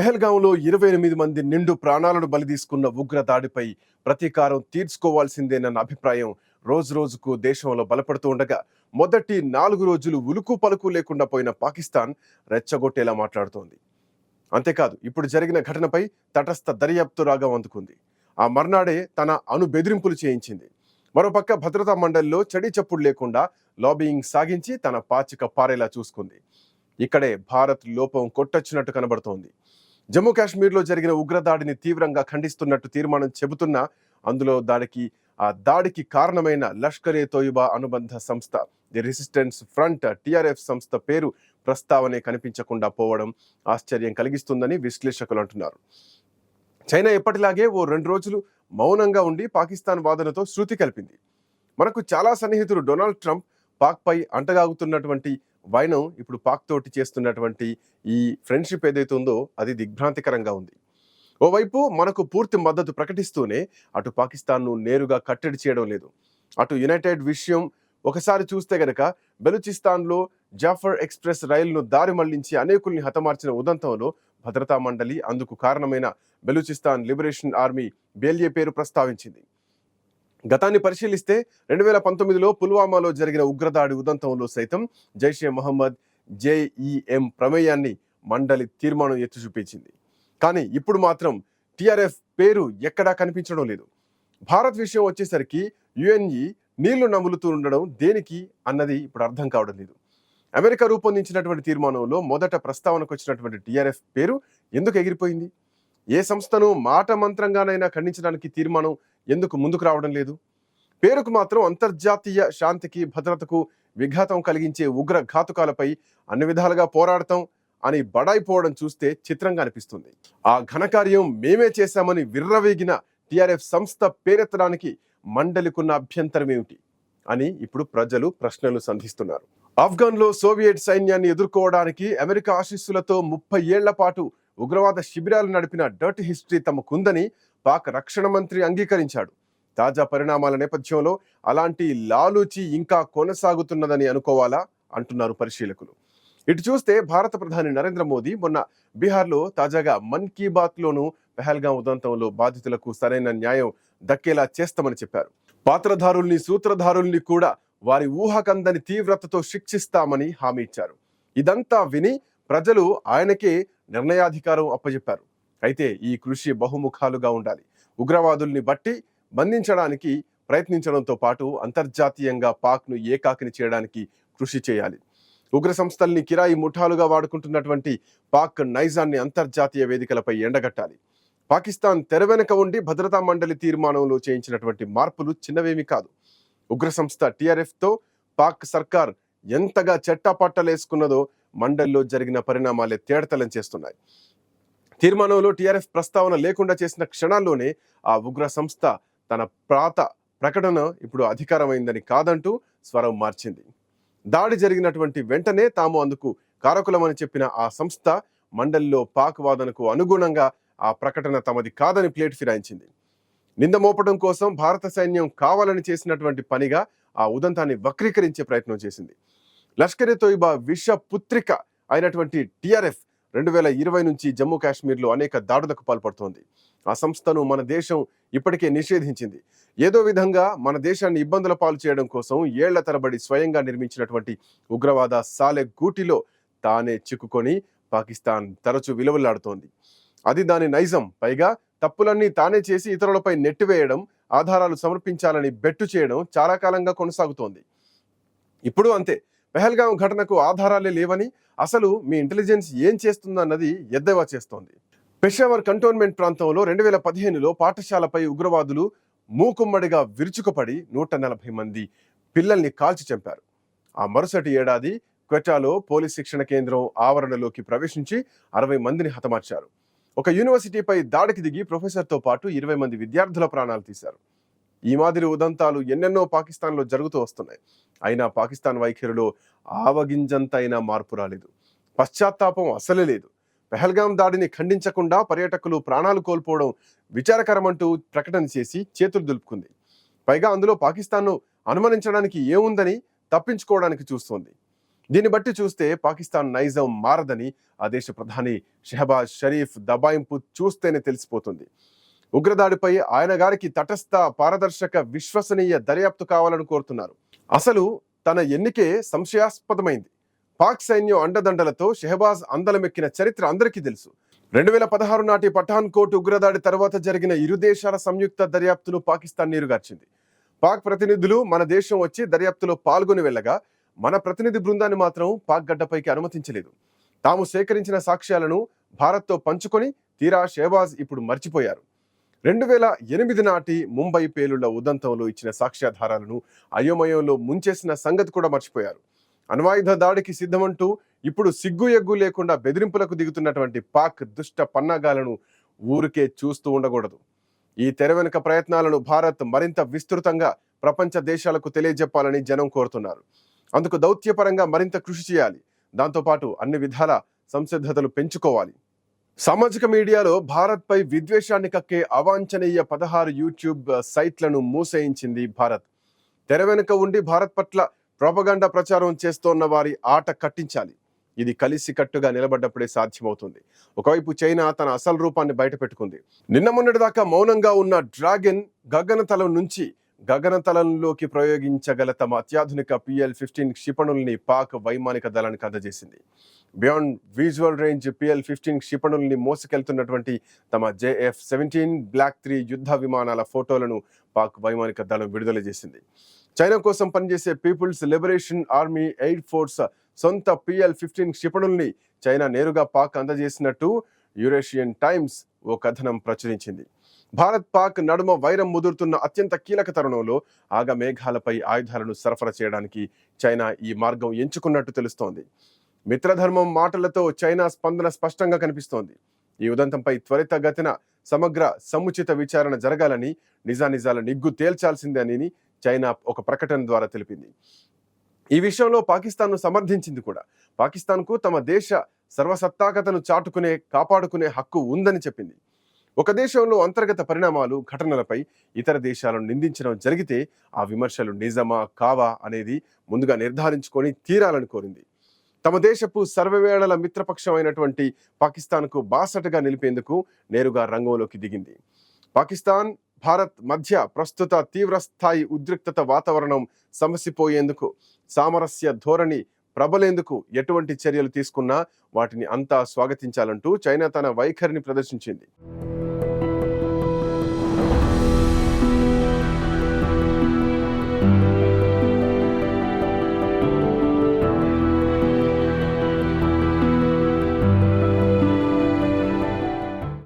పెహల్గాంలో ఇరవై ఎనిమిది మంది నిండు ప్రాణాలను బలి తీసుకున్న ఉగ్ర దాడిపై ప్రతీకారం తీర్చుకోవాల్సిందేనన్న అభిప్రాయం రోజు రోజుకు దేశంలో బలపడుతూ ఉండగా మొదటి నాలుగు రోజులు ఉలుకు పలుకు లేకుండా పోయిన పాకిస్తాన్ రెచ్చగొట్టేలా మాట్లాడుతోంది. అంతేకాదు ఇప్పుడు జరిగిన ఘటనపై తటస్థ దర్యాప్తు రాగం అందుకుంది. ఆ మర్నాడే తన అణు బెదిరింపులు చేయించింది. మరోపక్క భద్రతా మండలిలో చెడి చప్పుడు లేకుండా లాబియింగ్ సాగించి తన పాచిక పారేలా చూసుకుంది. ఇక్కడే భారత్ లోపం కొట్టొచ్చినట్టు కనబడుతోంది. జమ్మూ కాశ్మీర్లో జరిగిన ఉగ్రదాడిని తీవ్రంగా ఖండిస్తున్నట్టు తీర్మానం చెబుతున్నా అందులో దాడికి ఆ దాడికి కారణమైన లష్కర్ ఏ తోయిబా అనుబంధ సంస్థ ది రెసిస్టెన్స్ ఫ్రంట్ టిఆర్ఎఫ్ సంస్థ పేరు ప్రస్తావనే కనిపించకుండా పోవడం ఆశ్చర్యం కలిగిస్తుందని విశ్లేషకులు అంటున్నారు. చైనా ఎప్పటిలాగే ఓ రెండు రోజులు మౌనంగా ఉండి పాకిస్తాన్ వాదనతో శృతి కలిపింది. మనకు చాలా సన్నిహితుడు డొనాల్డ్ ట్రంప్ పాక్పై అంటగాగుతున్నటువంటి వైనం ఇప్పుడు పాక్ తోటి చేస్తున్నటువంటి ఈ ఫ్రెండ్షిప్ ఏదైతే ఉందో అది దిగ్భ్రాంతికరంగా ఉంది. ఓవైపు మనకు పూర్తి మద్దతు ప్రకటిస్తూనే అటు పాకిస్తాన్ను నేరుగా కట్టడి చేయడం లేదు. అటు యునైటెడ్ విషయం ఒకసారి చూస్తే గనక బెలూచిస్తాన్లో జాఫర్ ఎక్స్ప్రెస్ రైలును దారి మళ్ళించి అనేకుల్ని హతమార్చిన ఉదంతంలో భద్రతా మండలి అందుకు కారణమైన బెలూచిస్తాన్ లిబరేషన్ ఆర్మీ బేల్యే పేరు ప్రస్తావించింది. గతాన్ని పరిశీలిస్తే రెండు వేల పంతొమ్మిదిలో పుల్వామాలో జరిగిన ఉగ్రదాడి ఉదంతంలో సైతం జైషే మహమ్మద్ జేఈఎం ప్రమేయాన్ని మండలి తీర్మానం ఎత్తి చూపించింది కానీ ఇప్పుడు మాత్రం టీఆర్ఎఫ్ పేరు ఎక్కడా కనిపించడం లేదు. భారత్ విషయం వచ్చేసరికి యుఎన్ఈ నీళ్ళు నములుతూ ఉండడం దేనికి అన్నది ఇప్పుడు అర్థం కావడం లేదు. అమెరికా రూపొందించినటువంటి తీర్మానంలో మొదట ప్రస్తావనకు వచ్చినటువంటి టిఆర్ఎఫ్ పేరు ఎందుకు ఎగిరిపోయింది? ఏ సంస్థను మాట మంత్రంగానైనా ఖండించడానికి తీర్మానం ఎందుకు ముందుకు రావడం లేదు? పేరుకు మాత్రం అంతర్జాతీయ శాంతికి భద్రతకు విఘాతం కలిగించే ఉగ్ర ఘాతుకాలపై అన్ని విధాలుగా పోరాడతాం అని బడాయిపోవడం చూస్తే చిత్రంగా అనిపిస్తుంది. ఆ ఘనకార్యం మేమే చేశామని విర్రవేగిన టిఆర్ఎఫ్ సంస్థ పేరెత్తడానికి మండలికున్న అభ్యంతరం ఏమిటి? అని ఇప్పుడు ప్రజలు ప్రశ్నలు సంధిస్తున్నారు. ఆఫ్ఘన్లో సోవియట్ సైన్యాన్ని ఎదుర్కోవడానికి అమెరికా ఆశీస్సులతో ముప్పై ఏళ్ళ పాటు ఉగ్రవాద శిబిరాలు నడిపిన డర్ట్ హిస్టరీ తమకుందని పాక్ రక్షణ మంత్రి అంగీకరించాడు. తాజా పరిణామాల నేపథ్యంలో అలాంటి లాలూచి ఇంకా కొనసాగుతున్నదని అనుకోవాలా? అంటున్నారు పరిశీలకులు. ఇటు చూస్తే భారత ప్రధాని నరేంద్ర మోదీ మొన్న బీహార్లో తాజాగా మన్ కీ బాత్లోనూ పెహల్గాం ఉదంతంలో బాధితులకు సరైన న్యాయం దక్కేలా చేస్తామని చెప్పారు. పాత్రధారుల్ని సూత్రధారుల్ని కూడా వారి ఊహకందని తీవ్రతతో శిక్షిస్తామని హామీ ఇచ్చారు. ఇదంతా విని ప్రజలు ఆయనకే నిర్ణయాధికారం అప్పజెప్పారు. అయితే ఈ కృషి బహుముఖాలుగా ఉండాలి. ఉగ్రవాదుల్ని బట్టి బంధించడానికి ప్రయత్నించడంతో పాటు అంతర్జాతీయంగా పాక్ను ఏకాకిని చేయడానికి కృషి చేయాలి. ఉగ్ర సంస్థల్ని కిరాయి ముఠాలుగా వాడుకుంటున్నటువంటి పాక్ నైజాన్ని అంతర్జాతీయ వేదికలపై ఎండగట్టాలి. పాకిస్తాన్ తెర వెనుక ఉండి భద్రతా మండలి తీర్మానంలో చేయించినటువంటి మార్పులు చిన్నవేమీ కాదు. ఉగ్ర సంస్థ టీఆర్ఎఫ్తో పాక్ సర్కార్ ఎంతగా చెట్టాపట్టలేసుకున్నదో మండలిలో జరిగిన పరిణామాలే తేడతలం చేస్తున్నాయి. తీర్మానంలో టీఆర్ఎఫ్ ప్రస్తావన లేకుండా చేసిన క్షణాల్లోనే ఆ ఉగ్ర సంస్థ తన ప్రాత ప్రకటన ఇప్పుడు అధికారమైందని కాదంటూ స్వరం మార్చింది. దాడి జరిగినటువంటి వెంటనే తాము అందుకు కారకులమని చెప్పిన ఆ సంస్థ మండలిలో పాక్ వాదనకు అనుగుణంగా ఆ ప్రకటన తమది కాదని ప్లేట్ ఫిరాయించింది. నింద మోపడం కోసం భారత సైన్యం కావాలని చేసినటువంటి పనిగా ఆ ఉదంతాన్ని వక్రీకరించే ప్రయత్నం చేసింది. లష్కర్ తోయిబా విష పుత్రిక అయినటువంటి టిఆర్ఎఫ్ రెండు వేల ఇరవై నుంచి జమ్మూ కాశ్మీర్లో అనేక దాడులకు పాల్పడుతోంది. ఆ సంస్థను మన దేశం ఇప్పటికే నిషేధించింది. ఏదో విధంగా మన దేశాన్ని ఇబ్బందుల పాలు చేయడం కోసం ఏళ్ళ తరబడి స్వయంగా నిర్మించినటువంటి ఉగ్రవాద సాలె గూటిలో తానే చిక్కుకొని పాకిస్తాన్ తరచూ విలువలాడుతోంది అది దాని నైజం. పైగా తప్పులన్నీ తానే చేసి ఇతరులపై నెట్టివేయడం ఆధారాలు సమర్పించాలని బెట్టు చేయడం చాలా కాలంగా కొనసాగుతోంది. ఇప్పుడు అంతే. పెహల్గాం ఘటనకు ఆధారాలే లేవని అసలు మీ ఇంటెలిజెన్స్ ఏం చేస్తుందన్నది ఎద్దేవా చేస్తోంది. పెషావర్ కంటోన్మెంట్ ప్రాంతంలో రెండు వేల పదిహేనులో పాఠశాలపై ఉగ్రవాదులు మూకుమ్మడిగా విరుచుకుపడి నూట నలభై మంది పిల్లల్ని కాల్చి చంపారు. ఆ మరుసటి ఏడాది క్వెటాలో పోలీస్ శిక్షణ కేంద్రం ఆవరణలోకి ప్రవేశించి అరవై మందిని హతమార్చారు. ఒక యూనివర్సిటీపై దాడికి దిగి ప్రొఫెసర్తో పాటు ఇరవై మంది విద్యార్థుల ప్రాణాలు తీశారు. ఈ మాదిరి ఉదంతాలు ఎన్నెన్నో పాకిస్తాన్లో జరుగుతూ వస్తున్నాయి. అయినా పాకిస్తాన్ వైఖరిలో ఆవగింజంతైనా మార్పు రాలేదు. పశ్చాత్తాపం అసలే లేదు. పెహల్గాం దాడిని ఖండించకుండా పర్యాటకులు ప్రాణాలు కోల్పోవడం విచారకరమంటూ ప్రకటన చేసి చేతులు దులుపుకుంది. పైగా అందులో పాకిస్తాన్ను అనుమానించడానికి ఏముందని తప్పించుకోవడానికి చూస్తోంది. దీన్ని బట్టి చూస్తే పాకిస్తాన్ నైజం మారదని ఆ దేశ ప్రధాని షెహబాజ్ షరీఫ్ దబాయింపు చూస్తేనే తెలిసిపోతుంది. ఉగ్రదాడిపై ఆయన గారికి తటస్థ పారదర్శక విశ్వసనీయ దర్యాప్తు కావాలని కోరుతున్నారు. అసలు తన ఎన్నికే సంశయాస్పదమైంది. పాక్ సైన్యం అండదండలతో షెహబాజ్ అందలమెక్కిన చరిత్ర అందరికీ తెలుసు. రెండు వేల పదహారు నాటి పఠాన్ కోట్ ఉగ్రదాడి తర్వాత జరిగిన ఇరు దేశాల సంయుక్త దర్యాప్తును పాకిస్తాన్ నీరుగార్చింది. పాక్ ప్రతినిధులు మన దేశం వచ్చి దర్యాప్తులో పాల్గొని వెళ్ళగా మన ప్రతినిధి బృందాన్ని మాత్రం పాక్ గడ్డపైకి అనుమతించలేదు. తాము సేకరించిన సాక్ష్యాలను భారత్తో పంచుకొని తీరా షెహబాజ్ ఇప్పుడు మర్చిపోయారు. రెండు వేల ఎనిమిది నాటి ముంబై పేలుళ్ళ ఉదంతంలో ఇచ్చిన సాక్ష్యాధారాలను అయోమయంలో ముంచేసిన సంగతి కూడా మర్చిపోయారు. అణ్వాయుధ దాడికి సిద్ధమంటూ ఇప్పుడు సిగ్గు ఎగ్గు లేకుండా బెదిరింపులకు దిగుతున్నటువంటి పాక్ దుష్ట పన్నాగాలను ఊరికే చూస్తూ ఉండకూడదు. ఈ తెర వెనుక ప్రయత్నాలను భారత్ మరింత విస్తృతంగా ప్రపంచ దేశాలకు తెలియజెప్పాలని జనం కోరుతున్నారు. అందుకు దౌత్యపరంగా మరింత కృషి చేయాలి. దాంతోపాటు అన్ని విధాల సంసిద్ధతలు పెంచుకోవాలి. సామాజిక మీడియాలో భారత్ పై విద్వేషాన్ని కక్కే అవాంఛనీయ పదహారు యూట్యూబ్ సైట్లను మూసేయించింది భారత్. తెర వెనుక ఉండి భారత్ పట్ల ప్రోపగాండా ప్రచారం చేస్తోన్న వారి ఆట కట్టించాలి. ఇది కలిసి కట్టుగా నిలబడ్డప్పుడే సాధ్యమవుతుంది. ఒకవైపు చైనా తన అసలు రూపాన్ని బయటపెట్టుకుంది. నిన్న మొన్నటిదాకా మౌనంగా ఉన్న డ్రాగన్ గగనతలం నుంచి గగనతలంలోకి ప్రయోగించగల తమ అత్యాధునిక పిఎల్ ఫిఫ్టీన్ క్షిపణుల్ని పాక్ వైమానిక దళానికి అందజేసింది. Beyond visual range PL fifteen క్షిపణుల్ని మోసుకెళ్తున్నటువంటి తమ జేఎఫ్ సెవెంటీన్ బ్లాక్ త్రీ యుద్ధ విమానాల ఫోటోలను పాక్ వైమానిక దళం విడుదల చేసింది. చైనా కోసం పనిచేసే People's Liberation Army Air Force సొంత పిఎల్ ఫిఫ్టీన్ క్షిపణుల్ని చైనా నేరుగా పాక్ అందజేసినట్టు యురేషియన్ టైమ్స్ ఓ కథనం ప్రచురించింది. భారత్ పాక్ నడుమ వైరం ముదురుతున్న అత్యంత కీలక తరుణంలో ఆగ మేఘాలపై ఆయుధాలను సరఫరా చేయడానికి చైనా ఈ మార్గం ఎంచుకున్నట్టు తెలుస్తోంది. మిత్రధర్మం మాటలతో చైనా స్పందన స్పష్టంగా కనిపిస్తోంది. ఈ ఉదంతంపై త్వరితగతిన సమగ్ర సముచిత విచారణ జరగాలని నిజానిజాల నిగ్గు తేల్చాల్సిందే అని చైనా ఒక ప్రకటన ద్వారా తెలిపింది. ఈ విషయంలో పాకిస్తాన్ను సమర్థించింది కూడా. పాకిస్తాన్కు తమ దేశ సర్వసత్తాకతను చాటుకునే కాపాడుకునే హక్కు ఉందని చెప్పింది. ఒక దేశంలో అంతర్గత పరిణామాలు ఘటనలపై ఇతర దేశాలను నిందించడం జరిగితే ఆ విమర్శలు నిజమా కావా అనేది ముందుగా నిర్ధారించుకొని తీరాలని కోరింది. తమ దేశపు సర్వవేళల మిత్రపక్షం అయినటువంటి పాకిస్తాన్కు బాసటగా నిలిపేందుకు నేరుగా రంగంలోకి దిగింది. పాకిస్తాన్ భారత్ మధ్య ప్రస్తుత తీవ్రస్థాయి ఉద్రిక్తత వాతావరణం సమసిపోయేందుకు సామరస్య ధోరణి ప్రబలేందుకు ఎటువంటి చర్యలు తీసుకున్నా వాటిని అంతా స్వాగతించాలంటూ చైనా తన వైఖరిని ప్రదర్శించింది.